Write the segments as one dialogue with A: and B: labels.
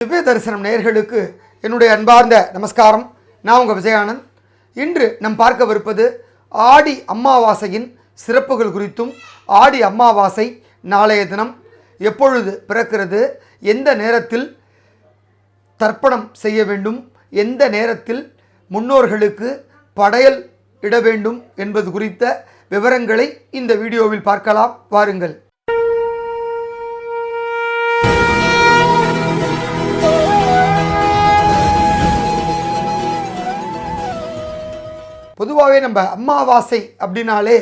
A: திவ்ய தரிசனம் நேர்களுக்கு என்னுடைய அன்பார்ந்த நமஸ்காரம். நான் உங்கள் விஜயானந்த். இன்று நம் பார்க்கவிருப்பது ஆடி அம்மாவாசையின் சிறப்புகள் குறித்தும் ஆடி அம்மாவாசை நாளைய தினம் எப்பொழுது பிறக்கிறது எந்த நேரத்தில் தர்ப்பணம் செய்ய வேண்டும் எந்த நேரத்தில் முன்னோர்களுக்கு படையல் இட வேண்டும் என்பது குறித்த விவரங்களை இந்த வீடியோவில் பார்க்கலாம். வாருங்கள். பொதுவாகவே நம்ம அம்மாவாசை அப்படின்னாலே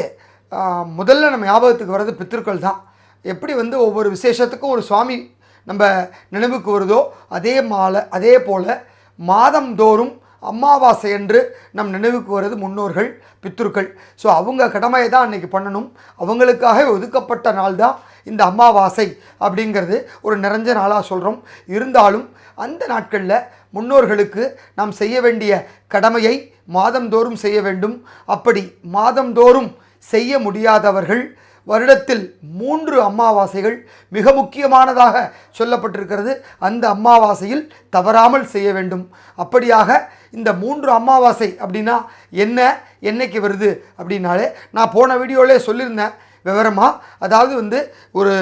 A: முதல்ல நம்ம ஞாபகத்துக்கு வர்றது பித்திருக்கள் தான். எப்படி வந்து ஒவ்வொரு விசேஷத்துக்கும் ஒரு சுவாமி நம்ம நினைவுக்கு வருதோ அதே மாலை அதே போல் மாதந்தோறும் அமாவாசை என்று நம் நினைவுக்கு வருது முன்னோர்கள் பித்ருக்கள் ஸோ அவங்க கடமையை தான் அன்றைக்கி பண்ணணும். அவங்களுக்காக ஒதுக்கப்பட்ட நாள் தான் இந்த அமாவாசை அப்படிங்கிறது ஒரு நிறைஞ்ச நாளாக சொல்கிறோம் இருந்தாலும் அந்த நாட்களில் முன்னோர்களுக்கு நாம் செய்ய வேண்டிய கடமையை மாதந்தோறும் செய்ய வேண்டும். அப்படி மாதந்தோறும் செய்ய முடியாதவர்கள் வருடத்தில் மூன்று அமாவாசைகள் மிக முக்கியமானதாக சொல்லப்பட்டிருக்கிறது. அந்த அமாவாசையில் தவறாமல் செய்ய வேண்டும். அப்படியாக இந்த மூன்று அமாவாசை அப்படின்னா என்ன என்னைக்கு வருது அப்படின்னாலே நான் போன வீடியோவிலே சொல்லியிருந்தேன். விவரமாக அதாவது வந்து ஒரு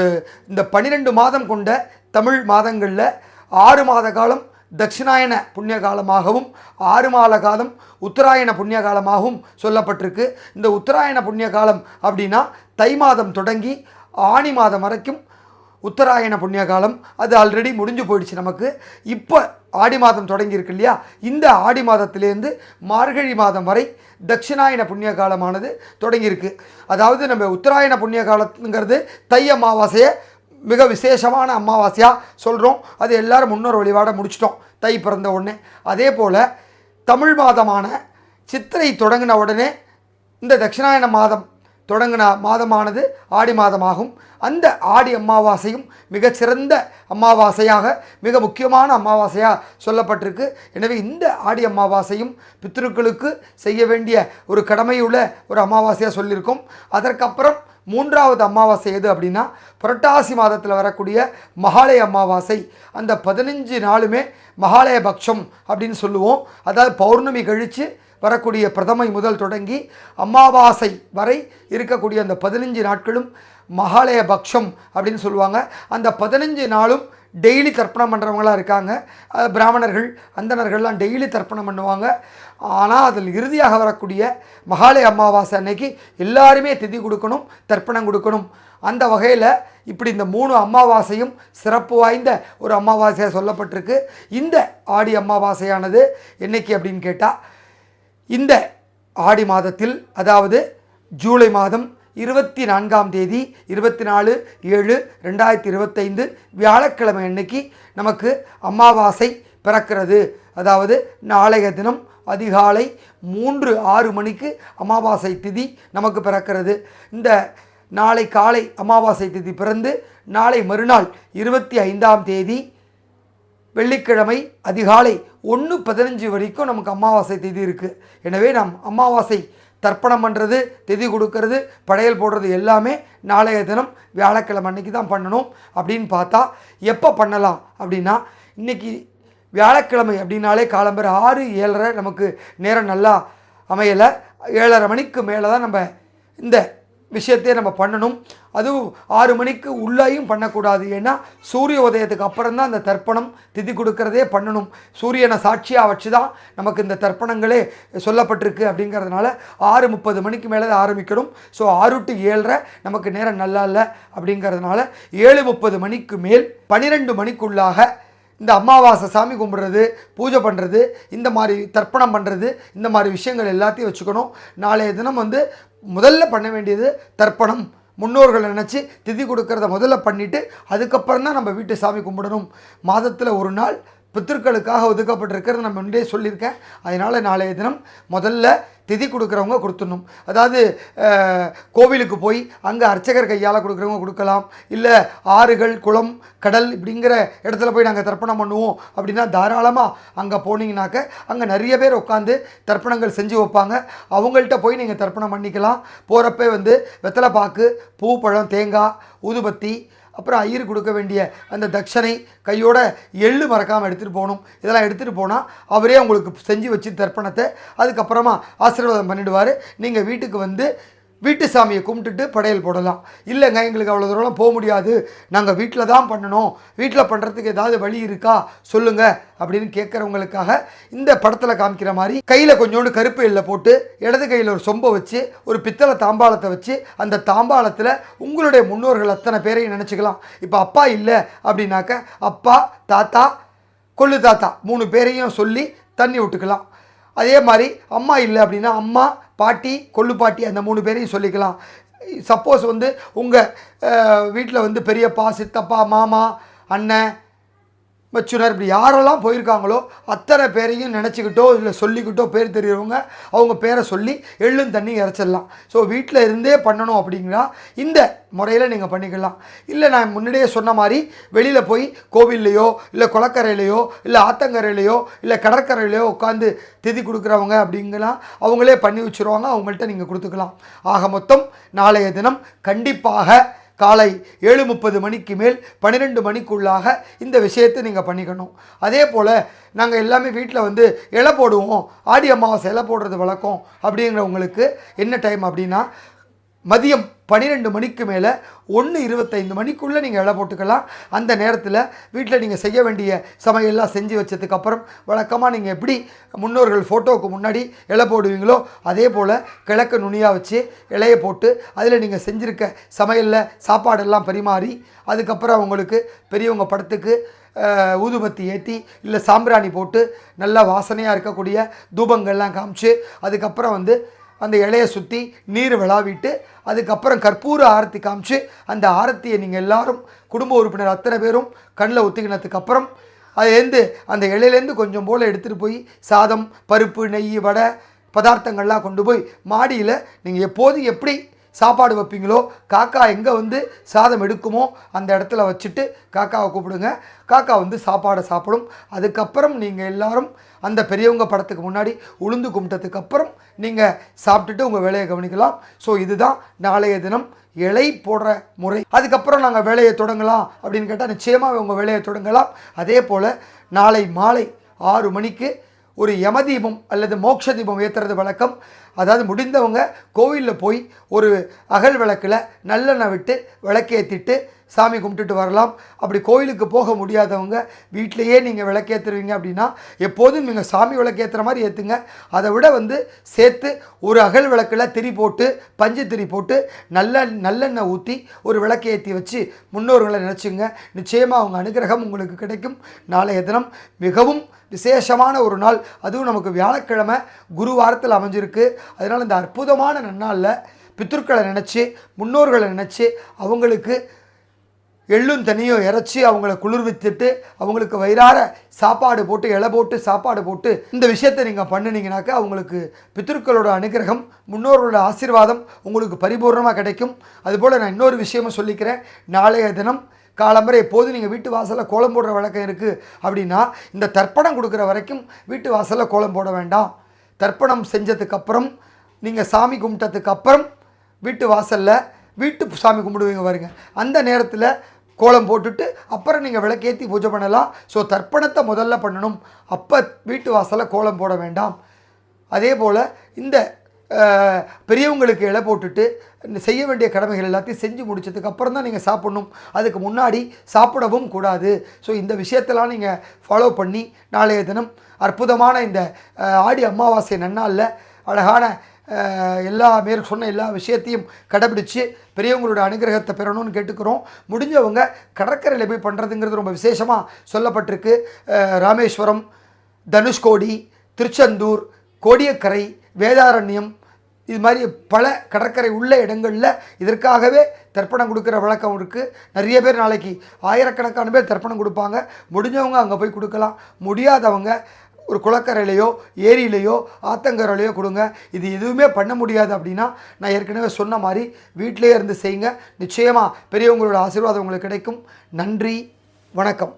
A: இந்த பன்னிரெண்டு மாதம் கொண்ட தமிழ் மாதங்களில் ஆறு மாத காலம் தட்சிணாயன புண்ணிய காலமாகவும் ஆறு மாத காலம் உத்தராயண புண்ணிய காலமாகவும் சொல்லப்பட்டிருக்கு. இந்த உத்தராயண புண்ணிய காலம் அப்படின்னா தை மாதம் தொடங்கி ஆணி மாதம் வரைக்கும் உத்தராயண புண்ணிய காலம் அது ஆல்ரெடி முடிஞ்சு போயிடுச்சு நமக்கு. இப்போ ஆடி மாதம் தொடங்கியிருக்கு இல்லையா? இந்த ஆடி மாதத்திலேருந்து மார்கழி மாதம் வரை தட்சிணாயன புண்ணிய காலமானது தொடங்கியிருக்கு. அதாவது நம்ம உத்தராயண புண்ணிய காலத்துங்கிறது தை அமாவாசையை மிக விசேஷமான அமாவாசையாக சொல்கிறோம் அது எல்லாரும் முன்னோர் வழிபாட முடிச்சிட்டோம். தை பிறந்த உடனே. அதே போல் தமிழ் மாதமான சித்திரை தொடங்கின உடனே இந்த தட்சிணாயன மாதம் தொடங்கின மாதமானது ஆடி மாதமாகும். அந்த ஆடி அமாவாசையும் மிகச்சிறந்த அமாவாசையாக மிக முக்கியமான அமாவாசையாக சொல்லப்பட்டிருக்கு. எனவே இந்த ஆடி அமாவாசையும் பித்திருக்களுக்கு செய்ய வேண்டிய ஒரு கடமையுள்ள ஒரு அமாவாசையாக சொல்லியிருக்கோம். அதற்கப்புறம் மூன்றாவது அமாவாசை எது அப்படின்னா புரட்டாசி மாதத்தில் வரக்கூடிய மகாலய அமாவாசை. அந்த பதினஞ்சு நாளுமே மகாலய பக்ஷம் அப்படின்னு சொல்லுவோம். அதாவது பௌர்ணமி கழித்து வரக்கூடிய பிரதமை முதல் தொடங்கி அமாவாசை வரை இருக்கக்கூடிய அந்த பதினஞ்சு நாட்களும் மகாலய பக்ஷம் அப்படின்னு சொல்லுவாங்க. அந்த பதினஞ்சு நாளும் டெய்லி தர்ப்பணம் பண்ணுறவங்களாம் இருக்காங்க. பிராமணர்கள் அந்தணர்கள்லாம் டெய்லி தர்ப்பணம் பண்ணுவாங்க. ஆனால் அதில் இறுதியாக வரக்கூடிய மகாலய அமாவாசை அன்னைக்கு எல்லாருமே திதி கொடுக்கணும் தர்ப்பணம் கொடுக்கணும். அந்த வகையில் இப்படி இந்த மூணு அமாவாசையும் சிறப்பு வாய்ந்த ஒரு அமாவாசையாக சொல்லப்பட்டிருக்கு. இந்த ஆடி அமாவாசையானது என்னைக்கு அப்படின்னு கேட்டால் இந்த ஆடி மாதத்தில் அதாவது ஜூலை மாதம் இருபத்தி நான்காம் தேதி இருபத்தி நாலு ஏழு ரெண்டாயிரத்தி இருபத்தைந்து வியாழக்கிழமை அன்னைக்கு நமக்கு அமாவாசை பிறக்கிறது. அதாவது நாளைய தினம் அதிகாலை மூன்று ஆறு மணிக்கு அமாவாசை திதி நமக்கு பிறக்கிறது. இந்த நாளை காலை அமாவாசை திதி பிறந்து நாளை மறுநாள் இருபத்தி ஐந்தாம் தேதி வெள்ளிக்கிழமை அதிகாலை ஒன்று பதினஞ்சு வரைக்கும் நமக்கு அமாவாசை திதி இருக்குது எனவே நாம் அமாவாசை தர்ப்பணம் பண்ணுறது திதி கொடுக்கறது படையல் போடுறது எல்லாமே நாளைய தினம் வியாழக்கிழமை அன்னைக்கு தான் பண்ணணும் அப்படின்னு பார்த்தா எப்போ பண்ணலாம் அப்படின்னா இன்றைக்கி வியாழக்கிழமை அப்படின்னாலே காலம்பர் ஆறு ஏழரை நமக்கு நேரம் நல்லா அமையலை. ஏழரை மணிக்கு மேலே தான் நம்ம இந்த விஷயத்தையே நம்ம பண்ணணும். அதுவும் ஆறு மணிக்கு உள்ளாயும் பண்ணக்கூடாது. ஏன்னா சூரிய உதயத்துக்கு அப்புறம் தான் அந்த தர்ப்பணம் திதி கொடுக்கறதே பண்ணணும். சூரியனை சாட்சியாக வச்சு தான் நமக்கு இந்த தர்ப்பணங்களே சொல்லப்பட்டிருக்கு அப்படிங்கிறதுனால ஆறு முப்பது மணிக்கு மேலே ஆரம்பிக்கணும். ஸோ ஆறு டு ஏழரை நமக்கு நேரம் நல்லா இல்லை அப்படிங்கிறதுனால ஏழு முப்பது மணிக்கு மேல் பன்னிரெண்டு மணிக்குள்ளாக இந்த அமாவாசை சாமி கும்பிட்றது பூஜை பண்ணுறது இந்த மாதிரி தர்ப்பணம் பண்ணுறது இந்த மாதிரி விஷயங்கள் எல்லாத்தையும் வச்சுக்கணும். நாளைய தினம் வந்து முதல்ல பண்ண வேண்டியது தர்ப்பணம். முன்னோர்கள் நினச்சி திதி கொடுக்கறத முதல்ல பண்ணிவிட்டு அதுக்கப்புறம் தான் நம்ம வீட்டு சாமி கும்பிடணும். மாதத்தில் ஒரு நாள் பித்திருக்களுக்காக ஒதுக்கப்பட்டிருக்கிறது நம்ம முன்னே சொல்லியிருக்கேன். அதனால் நாளைய தினம் முதல்ல திதி கொடுக்குறவங்க கொடுத்துடணும். அதாவது கோவிலுக்கு போய் அங்கே அர்ச்சகர் கையால் கொடுக்குறவங்க கொடுக்கலாம். இல்லை ஆறுகள் குளம் கடல் இப்படிங்கிற இடத்துல போய் நாங்கள் தர்ப்பணம் பண்ணுவோம். அப்படின்னா தாராளமாக அங்கே போனீங்கனாக்க அங்கே நிறைய பேர் உட்காந்து தர்ப்பணங்கள் செஞ்சு வைப்பாங்க. அவங்கள்ட்ட போய் நீங்கள் தர்ப்பணம் பண்ணிக்கலாம். போகிறப்ப வந்து வெத்தலை பாக்கு பூ பழம் தேங்காய் ஊதுபத்தி அப்புறம் ஐயர் கொடுக்க வேண்டிய அந்த தட்சணை கையோட எள்ளு மறக்காமல் எடுத்துகிட்டு போகணும். இதெல்லாம் எடுத்துகிட்டு போனால் அவரே உங்களுக்கு செஞ்சு வச்சு தர்ப்பணத்தை அதுக்கப்புறமா ஆசீர்வாதம் பண்ணிவிடுவார் நீங்கள் வீட்டுக்கு வந்து வீட்டு சாமியை கும்பிட்டுட்டு படையல் போடலாம். இல்லைங்க எங்களுக்கு அவ்வளோ தூரம்லாம் போக முடியாது. நாங்கள் வீட்டில் தான் பண்ணணும். வீட்டில் பண்ணுறதுக்கு ஏதாவது வழி இருக்கா? சொல்லுங்கள் அப்படின்னு கேட்குறவங்களுக்காக இந்த படத்தில் காமிக்கிற மாதிரி கையில் கொஞ்சோண்டு கருப்பு எல்லை போட்டு இடது கையில் ஒரு சொம்பை வச்சு ஒரு பித்தளை தாம்பாளத்தை வச்சு அந்த தாம்பாளத்தில் உங்களுடைய முன்னோர்கள் அத்தனை பேரையும் நினச்சிக்கலாம். இப்போ அப்பா இல்லை அப்படின்னாக்க அப்பா தாத்தா கொள்ளு தாத்தா மூணு பேரையும் சொல்லி தண்ணி விட்டுக்கலாம். அதே மாதிரி அம்மா இல்லை அப்படின்னா அம்மா பாட்டி கொள்ளு பாட்டி அந்த மூணு பேரையும் சொல்லிக்கலாம். சப்போஸ் வந்து உங்கள் வீட்டில் வந்து பெரியப்பா சித்தப்பா மாமா அண்ணன் வச்சுனர் இப்படி யாரெல்லாம் போயிருக்காங்களோ அத்தனை பேரையும் நினச்சிக்கிட்டோ இல்லை சொல்லிக்கிட்டோ பேர் தெரியறவங்க அவங்க பேரை சொல்லி எள்ளும் தண்ணி இறச்சிடலாம். ஸோ வீட்டில் இருந்தே பண்ணணும் அப்படிங்கன்னா இந்த முறையில் நீங்கள் பண்ணிக்கலாம். இல்லை நான் முன்னாடியே சொன்ன மாதிரி வெளியில் போய் கோவில்லையோ இல்லை குளக்கரையிலையோ இல்லை ஆத்தங்கரையிலையோ இல்லை கடற்கரையிலையோ உட்காந்து திதி கொடுக்குறவங்க அப்படிங்கலாம் அவங்களே பண்ணி வச்சுருவாங்க. அவங்கள்ட்ட நீங்கள் கொடுத்துக்கலாம். ஆக மொத்தம் நாளைய தினம் கண்டிப்பாக காலை ஏழு முப்பது மணிக்கு மேல் பன்னிரெண்டு மணிக்குள்ளாக இந்த விஷயத்தை நீங்கள் பண்ணிக்கணும். அதே போல் நாங்கள் எல்லாமே வீட்டில் வந்து இலை போடுவோம். ஆடி அமாவாசை இலை போடுறது வழக்கம் அப்படிங்கிறவங்களுக்கு என்ன டைம் அப்படின்னா மதியம் பன்னிரெண்டு மணிக்கு மேலே ஒன்று இருபத்தைந்து மணிக்குள்ளே நீங்கள் இலை போட்டுக்கலாம். அந்த நேரத்தில் வீட்டில் நீங்கள் செய்ய வேண்டிய சமையல்லாம் செஞ்சு வச்சதுக்கப்புறம் வழக்கமாக நீங்கள் எப்படி முன்னோர்கள் ஃபோட்டோவுக்கு முன்னாடி இலை போடுவீங்களோ அதே போல் கிழக்கு நுனியாக வச்சு இலையை போட்டு அதில் நீங்கள் செஞ்சுருக்க சமையலில் சாப்பாடெல்லாம் பரிமாறி அதுக்கப்புறம் அவங்களுக்கு பெரியவங்க படத்துக்கு ஊதுபத்தி ஏற்றி இல்லை சாம்பிராணி போட்டு நல்லா வாசனையாக இருக்கக்கூடிய தூபங்கள்லாம் காமிச்சு அதுக்கப்புறம் வந்து அந்த இலையை சுற்றி நீர் விளாவிட்டு அதுக்கப்புறம் கற்பூர ஆரத்தி காமிச்சு அந்த ஆரத்தியை நீங்கள் எல்லாரும் குடும்ப உறுப்பினர் அத்தனை பேரும் கண்ணில் ஒத்துக்கினதுக்கப்புறம் அதுலேருந்து அந்த இலையிலேருந்து கொஞ்சம் போல் எடுத்துகிட்டு போய் சாதம் பருப்பு நெய் வடை பதார்த்தங்கள்லாம் கொண்டு போய் மாடியில் நீங்கள் எப்போதும் எப்படி சாப்பாடு வைப்பீங்களோ? காக்கா எங்கே வந்து சாதம் எடுக்குமோ அந்த இடத்துல வச்சுட்டு காக்காவை கூப்பிடுங்க. காக்கா வந்து சாப்பாடை சாப்பிடும். அதுக்கப்புறம் நீங்கள் எல்லாரும் அந்த பெரியவங்க படத்துக்கு முன்னாடி உளுந்து கும்பிட்டதுக்கு அப்புறம் நீங்கள் சாப்பிட்டுட்டு உங்கள் வேலையை கவனிக்கலாம். ஸோ இதுதான் நாளைய தினம் இலை போடுற முறை. அதுக்கப்புறம் நாங்கள் வேலையை தொடங்கலாம் அப்படின்னு கேட்டால் நிச்சயமாக உங்கள் வேலையை தொடங்கலாம். அதே போல் நாளை மாலை ஆறு மணிக்கு ஒரு யமதீபம் அல்லது மோட்ச தீபம் ஏற்றுறது வழக்கம். அதாவது முடிந்தவங்க கோவிலில் போய் ஒரு அகல் விளக்கில் நல்லெண்ணெய் விட்டு விளக்கேற்றிட்டு சாமி கும்பிட்டுட்டு வரலாம். அப்படி கோயிலுக்கு போக முடியாதவங்க வீட்டிலையே நீங்கள் விளக்கேற்றுருவீங்க அப்படின்னா எப்போதும் நீங்கள் சாமி விளக்கேற்றுற மாதிரி ஏற்றுங்க அதை விட வந்து சேர்த்து ஒரு அகல் விளக்கில் திரி போட்டு பஞ்சு திரி போட்டு நல்ல நல்லெண்ணெய் ஊற்றி ஒரு விளக்கு ஏற்றி வச்சு முன்னோர்களை நினச்சிங்க. நிச்சயமாக அவங்க அனுகிரகம் உங்களுக்கு கிடைக்கும். நாளைய தினம் மிகவும் விசேஷமான ஒரு நாள். அதுவும் நமக்கு வியாழக்கிழமை குரு வாரத்தில் அமைஞ்சிருக்கு. அதனால் இந்த அற்புதமான நன்னாளில் பித்ருக்களை நினச்சி முன்னோர்களை நினச்சி அவங்களுக்கு எள்ளும் தண்ணியும் இறைச்சி அவங்கள குளிர்வித்துட்டு அவங்களுக்கு வயிறார சாப்பாடு போட்டு இலை போட்டு சாப்பாடு போட்டு இந்த விஷயத்தை நீங்கள் பண்ணினீங்கனாக்கா அவங்களுக்கு பித்ருக்களோட அனுகிரகம் முன்னோர்களோட ஆசீர்வாதம் உங்களுக்கு பரிபூர்ணமாக கிடைக்கும். அதுபோல் நான் இன்னொரு விஷயமும் சொல்லிக்கிறேன். நாளைய தினம் காலம்பரை எப்போதும் நீங்கள் வீட்டு வாசலில் கோலம் போடுற வழக்கம் இருக்குது அப்படின்னா இந்த தர்ப்பணம் கொடுக்குற வரைக்கும் வீட்டு வாசலில் கோலம் போட வேண்டாம். தர்ப்பணம் செஞ்சதுக்கப்புறம் நீங்கள் சாமி கும்பிட்டதுக்கு அப்புறம் வீட்டு வாசலில் வீட்டு சாமி கும்பிடுவீங்க பாருங்க. அந்த நேரத்தில் கோலம் போட்டுட்டு அப்புறம் நீங்கள் விளக்கேற்றி பூஜை பண்ணலாம். ஸோ தர்ப்பணத்தை முதல்ல பண்ணணும். அப்போ வீட்டு வாசலில் கோலம் போட வேண்டாம். அதே போல் இந்த பெரியவங்களுக்கு இலை போட்டுட்டு இந்த செய்ய வேண்டிய கடமைகள் எல்லாத்தையும் செஞ்சு முடிச்சதுக்கு அப்புறம் தான் நீங்கள் சாப்பிடணும். அதுக்கு முன்னாடி சாப்பிடவும் கூடாது. ஸோ இந்த விஷயத்தெல்லாம் நீங்கள் ஃபாலோ பண்ணி நாளைய தினம் அற்புதமான இந்த ஆடி அமாவாசை நன்னாளில் அழகான எல்லா மேற் சொன்ன எல்லா விஷயத்தையும் கடைபிடிச்சு பெரியவங்களோட அனுகிரகத்தை பெறணும்னு கேட்டுக்கிறோம். முடிஞ்சவங்க கடற்கரையில் போய் பண்ணுறதுங்கிறது ரொம்ப விசேஷமாக சொல்லப்பட்டிருக்கு. ராமேஸ்வரம் தனுஷ்கோடி திருச்செந்தூர் கோடியக்கரை வேதாரண்யம் இது மாதிரி பல கடற்கரை உள்ள இடங்களில் இதற்காகவே தர்ப்பணம் கொடுக்குற வழக்கம் இருக்குது நிறைய பேர் நாளைக்கு ஆயிரக்கணக்கான பேர் தர்ப்பணம் கொடுப்பாங்க. முடிஞ்சவங்க அங்கே போய் கொடுக்கலாம். முடியாதவங்க ஒரு குளக்கரையிலையோ ஏரியிலையோ ஆத்தங்கரையிலையோ கொடுங்க. இது எதுவுமே பண்ண முடியாது அப்படின்னா நான் ஏற்கனவே சொன்ன மாதிரி வீட்டிலே இருந்து செய்யுங்க. நிச்சயமாக பெரியவங்களோட ஆசீர்வாதம் உங்களுக்கு கிடைக்கும். நன்றி. வணக்கம்.